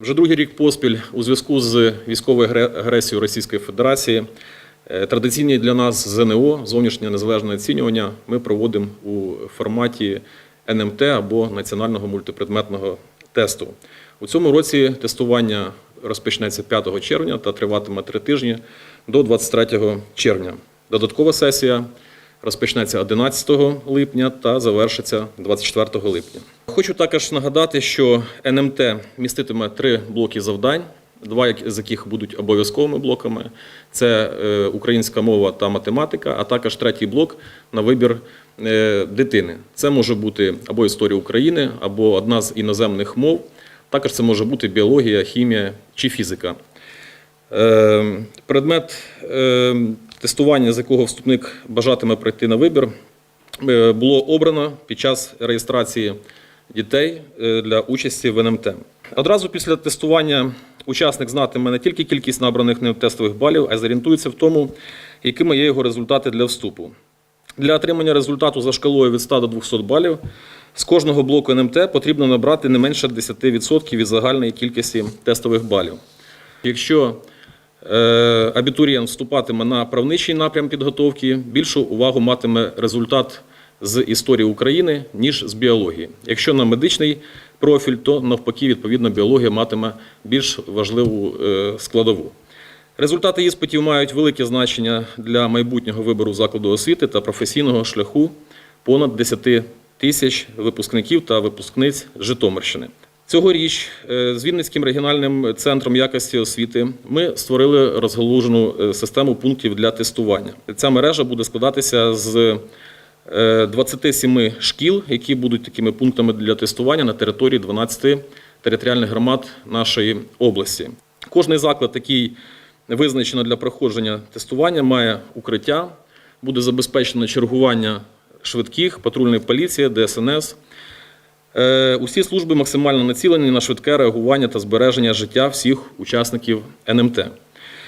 Вже другий рік поспіль у зв'язку з військовою агресією Російської Федерації е, традиційні для нас ЗНО, зовнішнє незалежне оцінювання, ми проводимо у форматі НМТ або національного мультипредметного тесту. У цьому році тестування розпочнеться 5 червня та триватиме три тижні до 23 червня. Додаткова сесія розпочнеться 11 липня та завершиться 24 липня. Хочу також нагадати, що НМТ міститиме три блоки завдань, два з яких будуть обов'язковими блоками: це е, українська мова та математика, а також третій блок на вибір е, дитини. Це може бути або історія України, або одна з іноземних мов. Також це може бути біологія, хімія чи фізика. Е, Предмет тестування, з якого вступник бажатиме пройти на вибір, е, було обрано під час реєстрації дітей е, для участі в НМТ. Одразу після тестування учасник знатиме не тільки кількість набраних ним тестових балів, а й зорієнтується в тому, якими є його результати для вступу. Для отримання результату за шкалою від 100 до 200 балів з кожного блоку НМТ потрібно набрати не менше 10% від загальної кількості тестових балів. Якщо абітурієнт вступатиме на правничий напрям підготовки, більшу увагу матиме результат з історії України, ніж з біології. Якщо на медичний профіль, то навпаки, відповідно, біологія матиме більш важливу е, складову. Результати іспитів мають велике значення для майбутнього вибору закладу освіти та професійного шляху понад 10 тисяч випускників та випускниць Житомирщини. Цьогоріч е, з Вінницьким регіональним центром якості освіти ми створили розгалужену е, систему пунктів для тестування. Ця мережа буде складатися з е, 27 шкіл, які будуть такими пунктами для тестування на території 12 територіальних громад нашої області. Кожний заклад, який визначено для проходження тестування, має укриття, буде забезпечено чергування швидких, патрульної поліції, ДСНС. Е, Усі служби максимально націлені на швидке реагування та збереження життя всіх учасників НМТ.